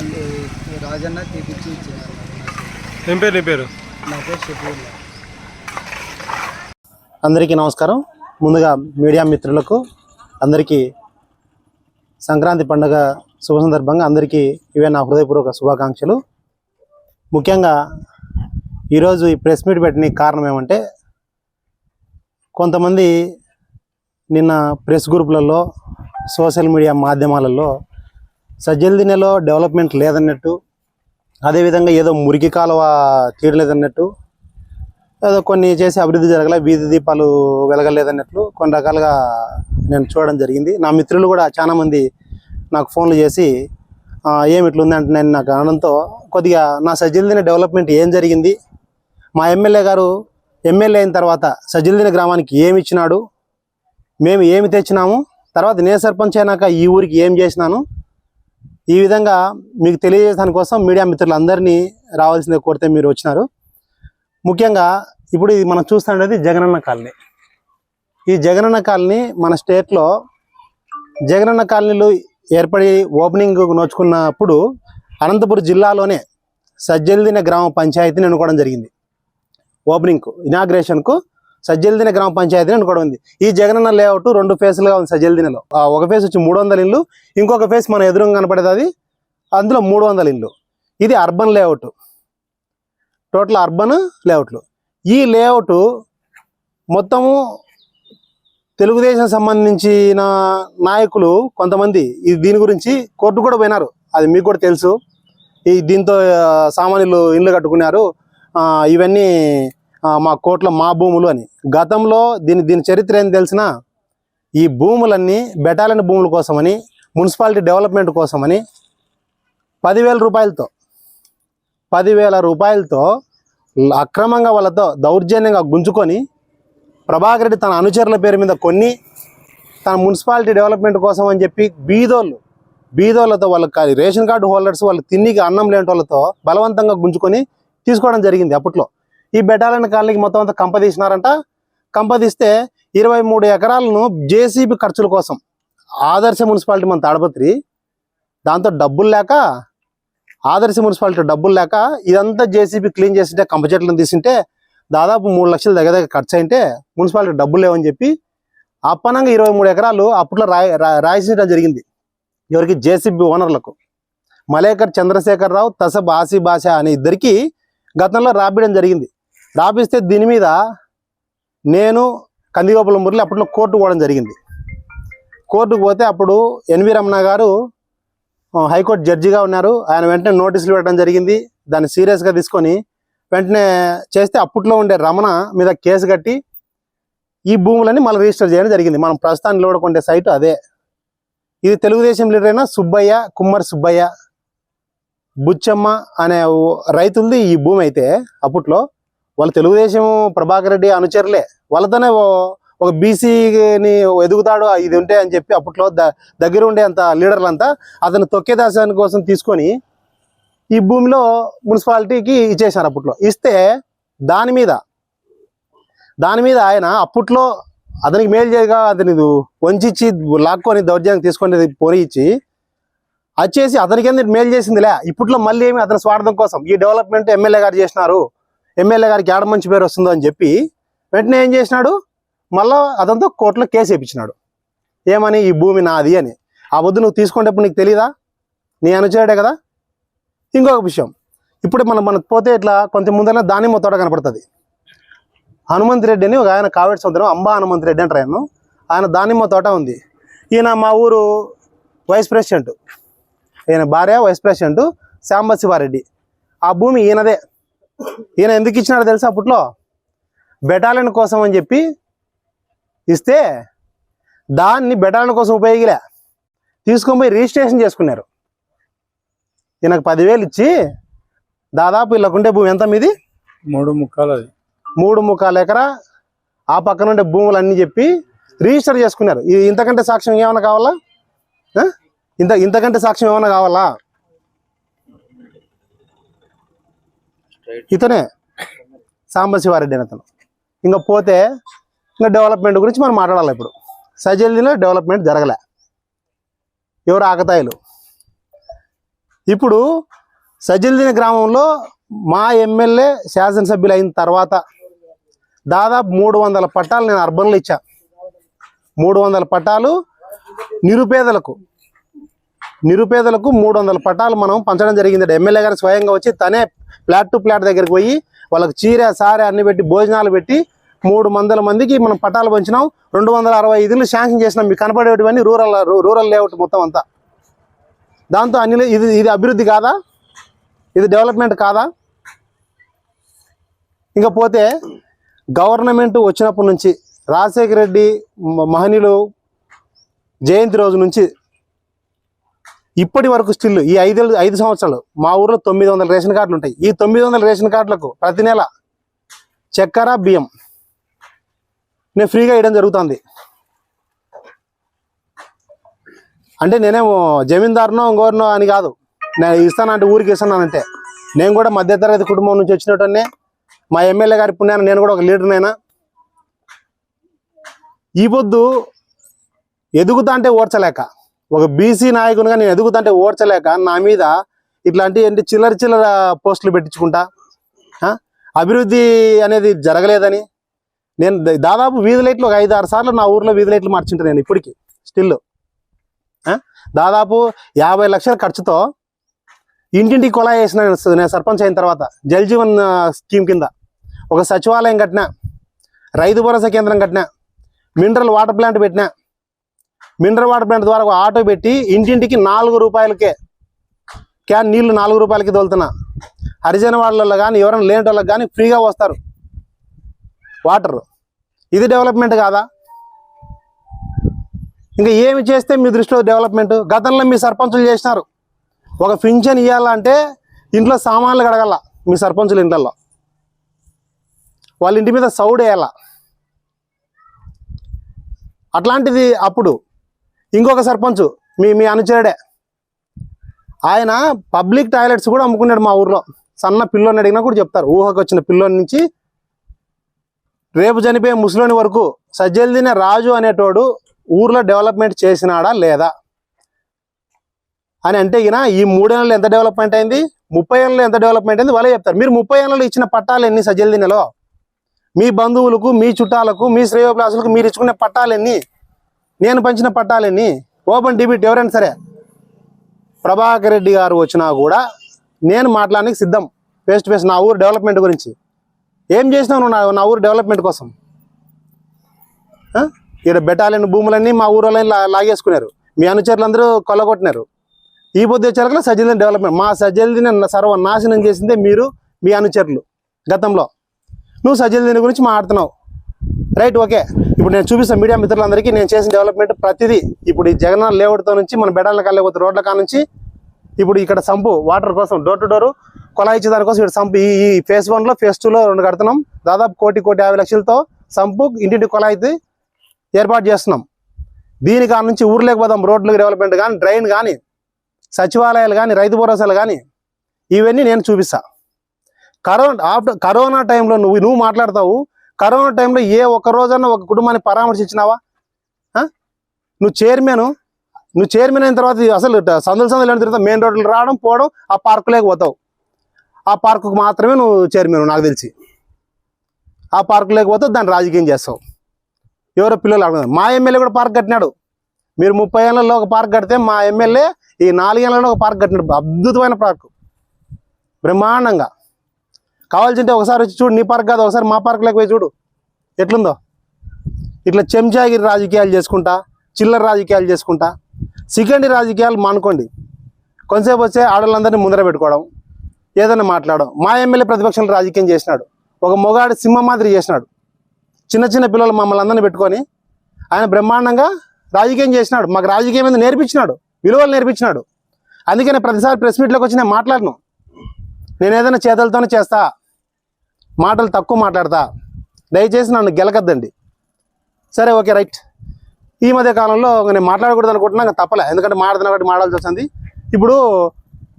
వాళ్ళు రాజన్న తీపిచ్చి ఏం పేరు నీ పేరు? నా పేరు అందరికీ నమస్కారం. ముందుగా మీడియా మిత్రులకు అందరికీ సంక్రాంతి పండుగ శుభ సందర్భంగా అందరికీ ఇవే నా హృదయపూర్వక శుభాకాంక్షలు. ముఖ్యంగా ఈరోజు ఈ ప్రెస్ మీట్ పెట్టడానికి కారణం ఏమంటే కొంతమంది నిన్న ప్రెస్ గ్రూపులలో సోషల్ మీడియా మాధ్యమాలలో సజ్జల్దినలో డెవలప్మెంట్ లేదన్నట్టు అదేవిధంగా ఏదో మురికి కాలువ తీయలేదన్నట్టు ఏదో కొన్ని చేసి అభివృద్ధి జరగలే వీధి దీపాలు వెలగలేదన్నట్లు కొన్ని రకాలుగా నేను చూడడం జరిగింది. నా మిత్రులు కూడా చాలామంది నాకు ఫోన్లు చేసి ఏమి ఇట్లా ఉందంటే నేను నాకు అనడంతో కొద్దిగా నా సజ్జలదిన డెవలప్మెంట్ ఏం జరిగింది? మా ఎమ్మెల్యే గారు ఎమ్మెల్యే అయిన తర్వాత సజ్జలదిన గ్రామానికి ఏమి ఇచ్చినాడు? మేము ఏమి తెచ్చినాము? తర్వాత నేను సర్పంచ్ అయినాక ఈ ఊరికి ఏం చేసినాను? ఈ విధంగా మీకు తెలియజేయడానికి కోసం మీడియా మిత్రులందరినీ రావాల్సిందే కోరితే మీరు వచ్చినారు. ముఖ్యంగా ఇప్పుడు ఇది మనం చూస్తుండేది జగనన్న కాలనీ. ఈ జగనన్న కాలనీ మన స్టేట్లో జగనన్న కాలనీలు ఏర్పడి ఓపెనింగ్ నోచుకున్నప్పుడు అనంతపురం జిల్లాలోనే సజ్జల్దిన గ్రామ పంచాయతీని అనుకోవడం జరిగింది. ఓపెనింగ్కు ఇనాగ్రేషన్కు సజ్జలదిన గ్రామ పంచాయతీని కూడా ఉంది. ఈ జగనన్న లేఅవుట్ రెండు ఫేస్లుగా ఉంది సజ్జలదినలో. ఒక ఫేస్ వచ్చి మూడు వందల ఇల్లు ఇంకొక ఫేస్ మన ఎదురుగా కనపడేది అందులో మూడు వందల ఇల్లు ఇది అర్బన్ లేఅవుట్ టోటల్ అర్బన్ లేఅవుట్లు ఈ లేఅవుట్ మొత్తము తెలుగుదేశం సంబంధించిన నాయకులు కొంతమంది ఇది దీని గురించి కోర్టు కూడా పోయినారు. అది మీకు కూడా తెలుసు. ఈ దీంతో సామాన్యులు ఇల్లు కట్టుకున్నారు. ఇవన్నీ మా కోట్ల మా భూములు అని. గతంలో దీని దీని చరిత్ర ఏం తెలిసిన ఈ భూములన్నీ బెటాలియన్ భూముల కోసమని మున్సిపాలిటీ డెవలప్మెంట్ కోసమని పదివేల రూపాయలతో పదివేల రూపాయలతో అక్రమంగా వాళ్ళతో దౌర్జన్యంగా గుంజుకొని ప్రభాకర్ రెడ్డి తన అనుచరుల పేరు మీద కొన్ని తన మున్సిపాలిటీ డెవలప్మెంట్ కోసం అని చెప్పి బీదోళ్ళు బీదోళ్ళతో వాళ్ళకి రేషన్ కార్డు హోల్డర్స్ వాళ్ళు తిన్నికి అన్నం లేని వాళ్ళతో బలవంతంగా గుంజుకొని తీసుకోవడం జరిగింది అప్పట్లో. ఈ బెటాలియన్ కాలనీకి మొత్తం అంతా కంపదీసినారంట. కంపదీస్తే ఇరవై మూడు ఎకరాలను జేసీబీ ఖర్చుల కోసం ఆదర్శ మున్సిపాలిటీ మన తాడపత్రి దాంతో డబ్బులు లేక ఆదర్శ మున్సిపాలిటీ డబ్బులు లేక ఇదంతా జేసీబీ క్లీన్ చేసింటే కంప చెట్లను తీసింటే దాదాపు మూడు లక్షల దగ్గర దగ్గర ఖర్చు అయింటే మున్సిపాలిటీ డబ్బులు లేవని చెప్పి అప్పనంగా ఇరవై మూడు ఎకరాలు అప్పట్లో రాయి రాయించడం జరిగింది. ఎవరికి? జేసీబీ ఓనర్లకు. మలేకర్ చంద్రశేఖర్ రావు తసబ్ ఆసి భాష అనే ఇద్దరికి గతంలో రాబియడం జరిగింది. రాపిస్తే దీని మీద నేను కందిగోపుల మురళి అప్పట్లో కోర్టు పోవడం జరిగింది. కోర్టుకు పోతే అప్పుడు ఎన్వి రమణ గారు హైకోర్టు జడ్జిగా ఉన్నారు. ఆయన వెంటనే నోటీసులు పెట్టడం జరిగింది. దాన్ని సీరియస్గా తీసుకొని వెంటనే చేస్తే అప్పట్లో ఉండే రమణ మీద కేసు కట్టి ఈ భూములని మళ్ళీ రిజిస్టర్ చేయడం జరిగింది. మనం ప్రస్తుతాన్ని లోడుకుంటే సైట్ అదే. ఇది తెలుగుదేశం లీడర్ అయిన సుబ్బయ్య కుమ్మర్ సుబ్బయ్య బుచ్చమ్మ అనే రైతులది ఈ భూమి అయితే అప్పట్లో వాళ్ళు తెలుగుదేశం ప్రభాకర్ రెడ్డి అనుచరులే. వాళ్ళతోనే ఓ- ఒక బీసీని ఎదుగుతాడు ఇది ఉంటే అని చెప్పి అప్పట్లో ద- దగ్గర ఉండే అంత లీడర్లంతా అతను తొక్కేదాసాని కోసం తీసుకొని ఈ భూమిలో మున్సిపాలిటీకి ఇచ్చేసారు అప్పట్లో. ఇస్తే దాని మీద దాని మీద ఆయన అప్పట్లో అతనికి మేలు చేయగా అతని వంచిచ్చి లాక్కొని దౌర్జన్యం తీసుకొని పోనీ వచ్చేసి అతనికి ఎందుకు మేలు చేసిందిలే? ఇప్పట్లో మళ్ళీ ఏమి అతని స్వార్థం కోసం? ఈ డెవలప్మెంట్ ఎమ్మెల్యే గారు చేసినారు. ఎమ్మెల్యే గారికి ఏడ మంచి పేరు వస్తుందో అని చెప్పి వెంటనే ఏం చేసినాడు? మళ్ళా అదంతా కోర్టులో కేసు వేయించినాడు ఏమని? ఈ భూమి నాది అని. ఆ వద్దు నువ్వు తీసుకునేటప్పుడు నీకు తెలియదా నీ అనుచరుడే కదా? ఇంకొక విషయం. ఇప్పుడు మనం మనకు పోతే ఇట్లా కొంత ముందర దానిమ్మ తోట కనపడుతుంది. హనుమంత్ రెడ్డి అని ఒక ఆయన కావేటి సముద్రం అంబా హనుమంత్ రెడ్డి అంటారు ఆయన ఆయన దానిమ్మ తోట ఉంది. ఈయన మా ఊరు వైస్ ప్రెసిడెంట్. ఈయన భార్య వైస్ ప్రెసిడెంట్ శాంబ శివారెడ్డి ఆ భూమి ఈయనదే. ఈయన ఎందుకు ఇచ్చినాడో తెలుసా అప్పట్లో? బెటాలియన్ కోసం అని చెప్పి ఇస్తే దాన్ని బెటాలియన్ కోసం ఉపయోగిలే. తీసుకొని పోయి రిజిస్ట్రేషన్ చేసుకున్నారు. ఈయనకు పదివేలు ఇచ్చి దాదాపు వీళ్ళకుండే భూమి ఎంత మీది? మూడు ముక్కలు అది. మూడు ముక్కాలు ఎకరా. ఆ పక్కన ఉండే భూములు అన్ని చెప్పి రిజిస్టర్ చేసుకున్నారు. ఇది ఇంతకంటే సాక్ష్యం ఏమైనా కావాలా? ఇంత ఇంతకంటే సాక్ష్యం ఏమైనా కావాలా? ఇతనే సాంబశివారెడ్డి అని అతను. ఇంకా పోతే ఇంకా డెవలప్మెంట్ గురించి మనం మాట్లాడాలి ఇప్పుడు. సజల్దిలో డెవలప్మెంట్ జరగలే. ఎవరు ఆకతాయిలు? ఇప్పుడు సజల్దిన గ్రామంలో మా ఎమ్మెల్యే శాసనసభ్యులు అయిన తర్వాత దాదాపు మూడు వందల పట్టాలు నేను అర్బన్లో ఇచ్చా. మూడు వందల పట్టాలు నిరుపేదలకు. నిరుపేదలకు మూడు వందల పట్టాలు మనం పంచడం జరిగింది ఎమ్మెల్యే గారు స్వయంగా వచ్చి తనే ఫ్లాట్ టు ఫ్లాట్ దగ్గరికి పోయి వాళ్ళకి చీర సారే అన్ని పెట్టి భోజనాలు పెట్టి మూడు వందల మందికి మనం పట్టాలు పంచినాం. రెండు వందల అరవై ఐదులు శాంక్షన్ చేసినాం. మీకు కనపడేటివన్నీ రూరల్ రూరల్ లేఅవుట్ మొత్తం అంతా. దాంతో అన్ని ఇది ఇది అభివృద్ధి కాదా? ఇది డెవలప్మెంట్ కాదా? ఇంకా పోతే గవర్నమెంట్ వచ్చినప్పటి నుంచి రాజశేఖర రెడ్డి మహనీయులు జయంతి రోజు నుంచి ఇప్పటి వరకు స్టిల్ ఈ ఐదు ఐదు సంవత్సరాలు మా ఊర్లో తొమ్మిది వందల రేషన్ కార్డులు ఉంటాయి. ఈ తొమ్మిది వందల రేషన్ కార్డులకు ప్రతి నెల చక్కెర బియ్యం నేను ఫ్రీగా ఇవ్వడం జరుగుతుంది. అంటే నేనేమో జమీందారునో ఇంకోరినో అని కాదు. నేను ఇస్తానంటే ఊరికి ఇస్తానంటే నేను కూడా మధ్యతరగతి కుటుంబం నుంచి వచ్చినట్టునే మా ఎమ్మెల్యే గారి పుణ్యాన నేను కూడా ఒక లీడర్నైనా ఈ పొద్దు ఎదుగుతా అంటే ఓడ్చలేక ఒక బీసీ నాయకునిగా నేను ఎదుగుతుంటే ఓడ్చలేక నా మీద ఇట్లాంటి ఏంటి చిల్లర చిల్లర పోస్టులు పెట్టించుకుంటా? అభివృద్ధి అనేది జరగలేదని నేను దాదాపు వీధి లైట్లు ఒక ఐదు ఆరు సార్లు నా ఊర్లో వీధి లైట్లు మార్చింటాను నేను ఇప్పటికి స్టిల్ దాదాపు యాభై లక్షల ఖర్చుతో ఇంటింటికి కొలా వేసిన నేను నేను సర్పంచ్ అయిన తర్వాత జల్ జీవన్ స్కీమ్ కింద ఒక సచివాలయం కట్టినా రైతు భరోసా కేంద్రం కట్టినా మినరల్ వాటర్ ప్లాంట్ పెట్టినా మినరల్ వాటర్ ప్లాంట్ ద్వారా ఒక ఆటో పెట్టి ఇంటింటికి నాలుగు రూపాయలకే క్యాన్ నీళ్ళు నాలుగు రూపాయలకి తోలుతున్నా. హరిజన వాళ్ళలో కానీ ఎవరైనా లేని వాళ్ళకి కానీ ఫ్రీగా వస్తారు. వాటర్. ఇది డెవలప్మెంట్ కాదా? ఇంకా ఏమి చేస్తే మీ దృష్టిలో డెవలప్మెంట్? గతంలో మీ సర్పంచులు చేసినారు. ఒక పింఛన్ ఇవ్వాలంటే ఇంట్లో సామాన్లు కడగల మీ సర్పంచుల ఇంట్లో వాళ్ళ ఇంటి మీద సౌడ్ వేయాల. అట్లాంటిది అప్పుడు ఇంకొక సర్పంచ్ మీ మీ అనుచరుడే. ఆయన పబ్లిక్ టాయిలెట్స్ కూడా అమ్ముకున్నాడు మా ఊర్లో. సన్న పిల్లోని అడిగినా కూడా చెప్తారు. ఊహకు వచ్చిన పిల్లోని నుంచి రేపు చనిపోయే ముసలోని వరకు సజ్జల్దిన రాజు అనేటోడు ఊర్లో డెవలప్మెంట్ చేసినాడా లేదా? అని అంటే ఇక ఈ మూడేళ్ళలో ఎంత డెవలప్మెంట్ అయింది? ముప్పై ఏళ్ళలో ఎంత డెవలప్మెంట్ అయింది? వాళ్ళే చెప్తారు. మీరు ముప్పై ఏళ్ళలో ఇచ్చిన పట్టాలు ఎన్ని సజ్జల్దినలో? మీ బంధువులకు మీ చుట్టాలకు మీ శ్రేయోభిలాసులకు మీరు ఇచ్చుకునే పట్టాలెన్ని నేను పంచిన పట్టాలని ఓపెన్ డిబిట్ ఎవరైనా సరే ప్రభాకర్ రెడ్డి గారు వచ్చినా కూడా నేను మాట్లాడడానికి సిద్ధం ఫేస్ టు ఫేస్ నా ఊరు డెవలప్మెంట్ గురించి. ఏం చేసినావు నువ్వు నా నా ఊరు డెవలప్మెంట్ కోసం? ఇక్కడ ఈడ బెటాలియన్ భూములన్నీ మా ఊరిలో లాగేసుకున్నారు. మీ అనుచరులందరూ కొల్లగొట్టినారు. ఈ పొద్దు వచ్చేలా సజ్జల్దిన డెవలప్మెంట్ మా సజ్జల్దిన సర్వనాశనం చేసిందే మీరు మీ అనుచరులు గతంలో. నువ్వు సజ్జల్దిన గురించి మాట్లాడుతున్నావు. రైట్ ఓకే ఇప్పుడు నేను చూపిస్తాను మీడియా మిత్రులందరికీ నేను చేసిన డెవలప్మెంట్ ప్రతిదీ ఇప్పుడు ఈ జగన్ లేఅవుట్తో నుంచి మన బెడాల కాలేకపోతే రోడ్ల కా నుంచి ఇప్పుడు ఇక్కడ సంపు వాటర్ కోసం డోర్ టు డోర్ కొలా ఇచ్చే దానికోసం ఇక్కడ సంపు ఈ ఫేస్ ఫేజ్ వన్లో ఫేజ్ టూలో రెండు కడుతున్నాం. దాదాపు కోటి కోటి యాభై లక్షలతో సంపు ఇంటింటి కొలాయితే ఏర్పాటు చేస్తున్నాం. దీని కాడ నుంచి ఊర్లోకి పోదాం రోడ్లు డెవలప్మెంట్ కానీ డ్రైన్ కానీ సచివాలయాలు కానీ రైతు భరోసాలు కానీ ఇవన్నీ నేను చూపిస్తా. కరోనా ఆఫ్టర్ కరోనా టైంలో నువ్వు నువ్వు మాట్లాడతావు కరోనా టైంలో ఏ ఒక్క రోజన్నా ఒక కుటుంబాన్ని పరామర్శించినావా? నువ్వు చైర్మన్ నువ్వు చైర్మన్ అయిన తర్వాత అసలు సందులు సందులు అయిన తర్వాత మెయిన్ రోడ్లు రావడం పోవడం ఆ పార్కులోకి పోతావు. ఆ పార్కుకు మాత్రమే నువ్వు చైర్మన్ నాకు తెలిసి. ఆ పార్కులోకి పోతావు దాన్ని రాజకీయం చేస్తావు. ఎవరో పిల్లలు అడగదు మా ఎమ్మెల్యే కూడా పార్క్ కట్టినాడు. మీరు ముప్పై ఏళ్ళలో ఒక పార్క్ కడితే మా ఎమ్మెల్యే ఈ నాలుగేళ్ళలో ఒక పార్క్ కట్టినాడు. అద్భుతమైన పార్క్. బ్రహ్మాండంగా. కావాల్సింటే ఒకసారి వచ్చి చూడు నీ పార్క్ కాదు ఒకసారి మా పార్క్లోకి పోయి చూడు. ఎట్లుందో? ఇట్లా చెంచాగిరి రాజకీయాలు చేసుకుంటా చిల్లర రాజకీయాలు చేసుకుంటా సికండి రాజకీయాలు మానుకోండి. కొంతసేపు వచ్చే ఆడవాళ్ళందరినీ ముందర పెట్టుకోవడం ఏదైనా మాట్లాడడం. మా ఎమ్మెల్యే ప్రతిపక్షంలో రాజకీయం చేసినాడు. ఒక మొగాడు సింహ మాదిరి చేసినాడు. చిన్న చిన్న పిల్లలు మమ్మల్ని అందరినీ పెట్టుకొని ఆయన బ్రహ్మాండంగా రాజకీయం చేసినాడు. మాకు రాజకీయం మీద నేర్పించినాడు. విలువలు నేర్పించినాడు. అందుకే నేను ప్రతిసారి ప్రెస్ మీట్లోకి వచ్చి నేను మాట్లాడను. నేను ఏదైనా చేతలతోనే చేస్తా. మాటలు తక్కువ మాట్లాడతా. దయచేసి నన్ను గెలకద్దండి. సరే ఓకే రైట్. ఈ మధ్య కాలంలో నేను మాట్లాడకూడదు అనుకుంటున్నా తప్పలే. ఎందుకంటే మాట్లాడుతున్నా కాబట్టి మాట్లాడాల్సి వచ్చింది ఇప్పుడు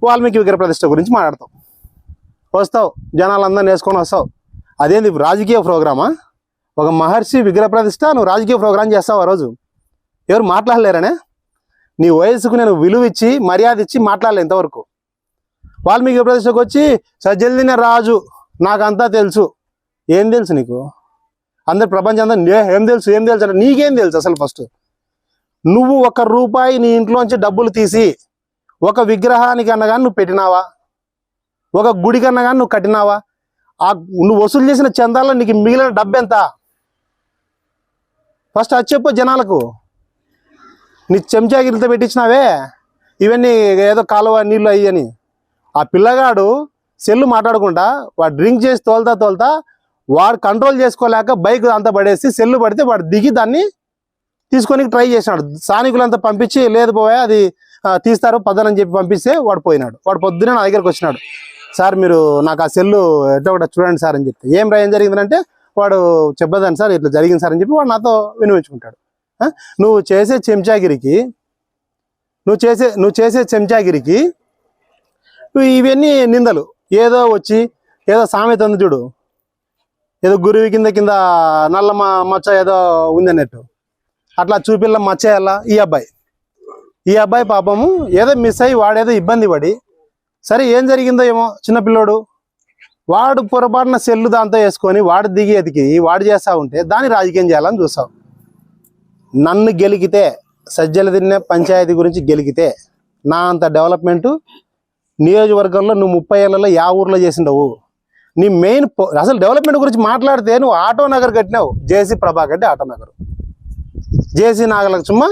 వాల్మీకి విగ్రహ ప్రతిష్ట గురించి మాట్లాడతాం. వస్తావు జనాలందరినీ వేసుకొని వస్తావు. అదేంది రాజకీయ ప్రోగ్రామా? ఒక మహర్షి విగ్రహ ప్రతిష్ట నువ్వు రాజకీయ ప్రోగ్రాం చేస్తావు ఆ రోజు. ఎవరు మాట్లాడలేరనే? నీ వయసుకు నేను విలువ ఇచ్చి మర్యాద ఇచ్చి మాట్లాడలే ఇంతవరకు. వాల్మీకి ప్రదేశ్కి వచ్చి సజ్జల్దిన రాజు. నాకంతా తెలుసు. ఏం తెలుసు నీకు? అందరు ప్రపంచం అంతా ఏం తెలుసు ఏం తెలుసు అంటే నీకేం తెలుసు అసలు ఫస్ట్ నువ్వు ఒక రూపాయి నీ ఇంట్లోంచి డబ్బులు తీసి ఒక విగ్రహానికి అన్న కానీ నువ్వు పెట్టినావా? ఒక గుడి కన్నా కానీ నువ్వు కట్టినావా? ఆ నువ్వు వసూలు చేసిన చందాల్లో నీకు మిగిలిన డబ్బు ఎంత? ఫస్ట్ అది చెప్పు జనాలకు. నీ చెంచాగిరితో పెట్టించినావే? ఇవన్నీ ఏదో కాలువ నీళ్ళు అయ్యని ఆ పిల్లగాడు సెల్లు మాట్లాడకుండా వాడు డ్రింక్ చేసి తోలుతా తోలుతా వాడు కంట్రోల్ చేసుకోలేక బైక్ అంతా పడేసి సెల్లు పడితే వాడు దిగి దాన్ని తీసుకొని ట్రై చేసినాడు. స్థానికులంతా పంపించి లేదు పోయా అది తీస్తారు పదనని చెప్పి పంపిస్తే వాడు పోయినాడు. వాడు పొద్దునే నా దగ్గరకు వచ్చినాడు. సార్ మీరు నాకు ఆ సెల్లు ఎట్లా ఒకటి చూడండి సార్ అని చెప్తే ఏం రా ఏం జరిగిందంటే వాడు చెప్పదని సార్ ఇట్లా జరిగింది సార్ అని చెప్పి వాడు నాతో వినిపించుకుంటాడు నువ్వు చేసే చెంచాగిరికి నువ్వు చేసే నువ్వు చేసే చెంచాగిరికి ఇవన్నీ నిందలు. ఏదో వచ్చి ఏదో సామెత ఉంది చూడు. ఏదో గురువి కింద కింద నల్ల మచ్చ ఏదో ఉంది అన్నట్టు. అట్లా చూపిల్ల మచ్చేయాలా ఈ అబ్బాయి. ఈ అబ్బాయి పాపము ఏదో మిస్ అయ్యి వాడేదో ఇబ్బంది పడి సరే ఏం జరిగిందో ఏమో చిన్నపిల్లోడు వాడు పొరపాటున సెల్లు దాంతో వేసుకొని వాడు దిగి ఎతికి వాడు చేస్తా ఉంటే దాన్ని రాజకీయం చేయాలని చూసావు. నన్ను గెలికితే సజ్జల తిన్నే పంచాయతీ గురించి గెలికితే నా అంత డెవలప్మెంట్ నియోజకవర్గంలో నువ్వు ముప్పై ఏళ్ళలో యా ఊర్లో చేసిండవు. నీ మెయిన్ అసలు డెవలప్మెంట్ గురించి మాట్లాడితే నువ్వు ఆటో నగర్ కట్టినావు. JC Prabhakar Reddy auto Nagar. JC Nagalakshmi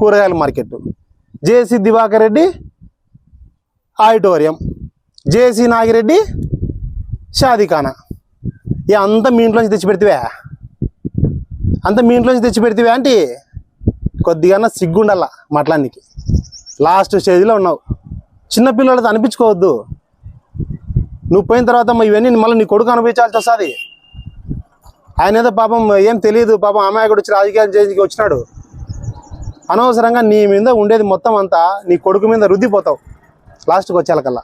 కూరగాయల market. JC Diwakar Reddy auditorium. JC Nagireddy షాదీఖానా. ఇక అంతా మీ ఇంట్లోంచి తెచ్చిపెడితివా అంతా మీ ఇంట్లోంచి తెచ్చి పెడితేవా అంటే? కొద్దిగా సిగ్గుండాల మాట్లాడానికి. లాస్ట్ స్టేజ్లో ఉన్నావు. చిన్నపిల్లలతో అనిపించుకోవద్దు. నువ్వు పోయిన తర్వాత ఇవన్నీ మళ్ళీ నీ కొడుకు అనిపించాల్సి వస్తుంది. ఆయన ఏదో పాపం ఏం తెలియదు పాపం అమాయకుడు వచ్చి రాజకీయాలు చేసి వచ్చినాడు. అనవసరంగా నీ మీద ఉండేది మొత్తం అంతా నీ కొడుకు మీద రుద్దిపోతావు. లాస్ట్కి వచ్చేలకల్లా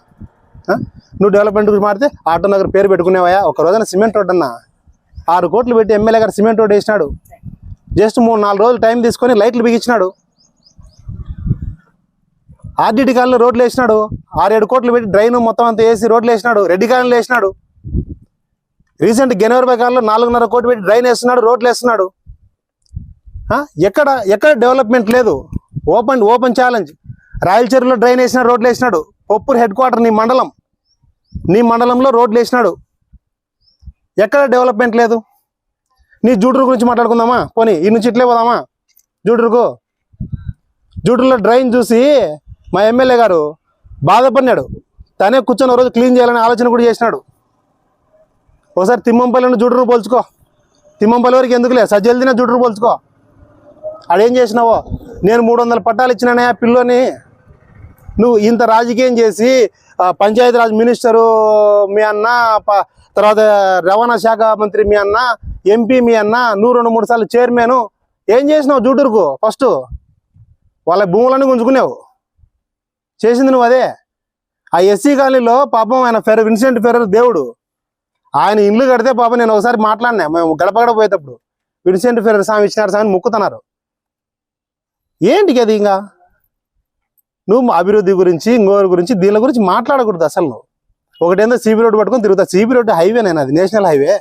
నువ్వు డెవలప్మెంట్ గురించి మారితే ఆటో నగర్ పేరు పెట్టుకునేవా ఒక రోజున సిమెంట్ రోడ్ అన్న. ఆరు కోట్లు పెట్టి ఎమ్మెల్యే గారు సిమెంట్ రోడ్ వేసినాడు. జస్ట్ మూడు నాలుగు రోజులు టైం తీసుకొని లైట్లు బిగించినాడు. ఆర్డిటి కాలంలో రోడ్లు వేసినాడు. ఆరేడు కోట్లు పెట్టి డ్రైన్ మొత్తం అంతా వేసి రోడ్లు వేసినాడు. రెడ్డి కాలంలో వేసినాడు. రీసెంట్ జనవరి కాలంలో నాలుగున్నర కోట్లు పెట్టి డ్రైన్ వేస్తున్నాడు రోడ్లు వేస్తున్నాడు. ఎక్కడ ఎక్కడ డెవలప్మెంట్ లేదు. Open open challenge. రాయలచెరువులో డ్రైన్ వేసినాడు రోడ్లు వేసినాడు. పొప్పూరు హెడ్ క్వార్టర్ నీ మండలం. నీ మండలంలో రోడ్లు వేసినాడు. ఎక్కడ డెవలప్మెంట్ లేదు. నీ జూటూరు గురించి మాట్లాడుకుందామా? పోనీ ఈ నుంచి ఇట్లే పోదామా? జూటూరుకు జూటూరులో డ్రైన్ చూసి మా ఎమ్మెల్యే గారు బాధపడినాడు. తనే కూర్చొని రోజు క్లీన్ చేయాలని ఆలోచన కూడా చేసినాడు. ఒకసారి తిమ్మంపల్లిని జుడ్రు పోల్చుకో. తిమ్మంపల్లి వరకు ఎందుకులే? సజ్జల్దిన జూటూరు పోల్చుకో. అడేం చేసినావో? నేను మూడు వందల పట్టాలు ఇచ్చినానే ఆ పిల్లోని. నువ్వు ఇంత రాజకీయం చేసి పంచాయతీరాజ్ మినిస్టరు మీ అన్న తర్వాత రవాణా శాఖ మంత్రి మీ అన్న ఎంపీ మీ అన్న నువ్వు రెండు మూడు సార్లు చైర్మన్. ఏం చేసినావు జూటూరుకు ఫస్ట్ వాళ్ళ భూములన్నీ గుంజుకునేవు. చేసింది నువ్వు అదే. ఆ ఎస్సీ కాలనీలో పాపం ఆయన ఫెర్ విన్సెంట్ ఫెర్రర్ దేవుడు. ఆయన ఇల్లు కడితే పాపం నేను ఒకసారి మాట్లాడినా. మేము గడప గడప పోయేటప్పుడు. విన్సెంట్ ఫెర్రర్ స్వామి విశ్వనాథ స్వామిని మొక్కుతున్నారు. ఏంటికి అది ఇంకా? నువ్వు అభివృద్ధి గురించి ఇంకోరి గురించి దీని గురించి మాట్లాడకూడదు అసలు నువ్వు. ఒకటేందో సిబి రోడ్డు పట్టుకొని తిరుగుతా. సిబి రోడ్డు హైవే నేను అది నేషనల్ హైవే.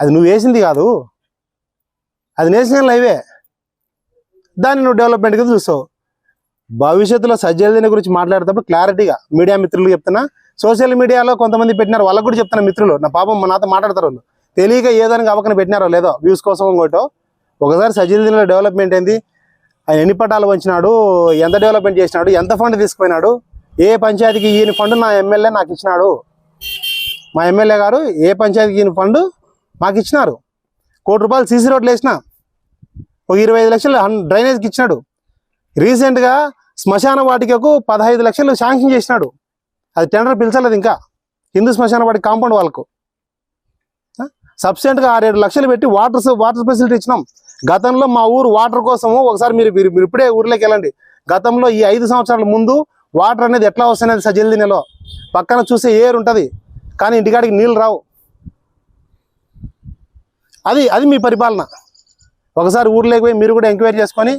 అది నువ్వు వేసింది కాదు. అది నేషనల్ హైవే. దాన్ని నువ్వు డెవలప్మెంట్ కింద చూస్తావు. భవిష్యత్తులో సజ్జల గురించి మాట్లాడేటప్పుడు క్లారిటీగా మీడియా మిత్రులు చెప్తున్నా. సోషల్ మీడియాలో కొంతమంది పెట్టినారు వాళ్ళకు కూడా చెప్తున్నా మిత్రులు. నా పాపం మా నాతో మాట్లాడతారు వాళ్ళు. తెలియక ఏదానికి అవకన పెట్టినారో లేదో వ్యూస్ కోసం ఇంకోటో. ఒకసారి సజ్జల డెవలప్మెంట్ ఏంది? ఆయన ఎన్ని పట్టాలు వంచినాడు ఎంత డెవలప్మెంట్ చేసినాడు? ఎంత ఫండ్ తీసుకుపోయినాడు? ఏ పంచాయతీకి ఈయన ఫండ్ నా ఎమ్మెల్యే నాకు ఇచ్చినాడు? మా ఎమ్మెల్యే గారు ఏ పంచాయతీకి ఈయన ఫండ్ మాకు ఇచ్చినారు? కోటి రూపాయలు సీసీ రోడ్లు వేసిన. ఒక ఇరవై ఐదు లక్షలు హన్- డ్రైనేజ్కి ఇచ్చినాడు. రీసెంట్గా శ్మశాన వాటికకు పదహైదు లక్షలు శాంక్షన్ చేసినాడు. అది టెండర్ పిలిచలేదు ఇంకా. హిందూ శ్మశాన వాటి కాంపౌండ్ వాళ్ళకు. సబ్సిడెంట్గా ఆరేడు లక్షలు పెట్టి వాటర్ వాటర్ ఫెసిలిటీ ఇచ్చినాం. గతంలో మా ఊరు వాటర్ కోసము ఒకసారి మీరు మీరు మీరు ఇప్పుడే ఊర్లోకి వెళ్ళండి. గతంలో ఈ ఐదు సంవత్సరాల ముందు వాటర్ అనేది ఎట్లా వస్తున్నది సజల్ది నెలలో పక్కన చూసే ఏరు ఉంటుంది కానీ ఇంటికాడికి నీళ్ళు రావు. అది అది మీ పరిపాలన. ఒకసారి ఊర్లోకి పోయి మీరు కూడా ఎంక్వైరీ చేసుకొని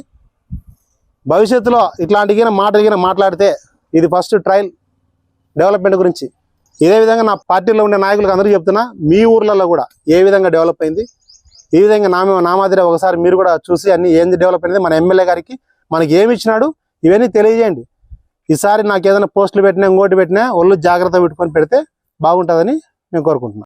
భవిష్యత్తులో ఇట్లాంటి గిన మాట మాట్లాడితే ఇది ఫస్ట్ ట్రయల్ డెవలప్మెంట్ గురించి. ఇదే విధంగా నా పార్టీలో ఉండే నాయకులకు అందరూ చెప్తున్నా మీ ఊర్లలో కూడా ఏ విధంగా డెవలప్ అయింది ఈ విధంగా నా నామాదిరి ఒకసారి మీరు కూడా చూసి అన్ని ఏంది డెవలప్ అయింది మన ఎమ్మెల్యే గారికి మనకి ఏమి ఇచ్చినాడు ఇవన్నీ తెలియజేయండి. ఈసారి నాకు ఏదైనా పోస్టులు పెట్టినా ఇంకోటి పెట్టినా ఒళ్ళు జాగ్రత్త పెట్టుకొని పెడితే బాగుంటుందని నేను కోరుకుంటున్నాను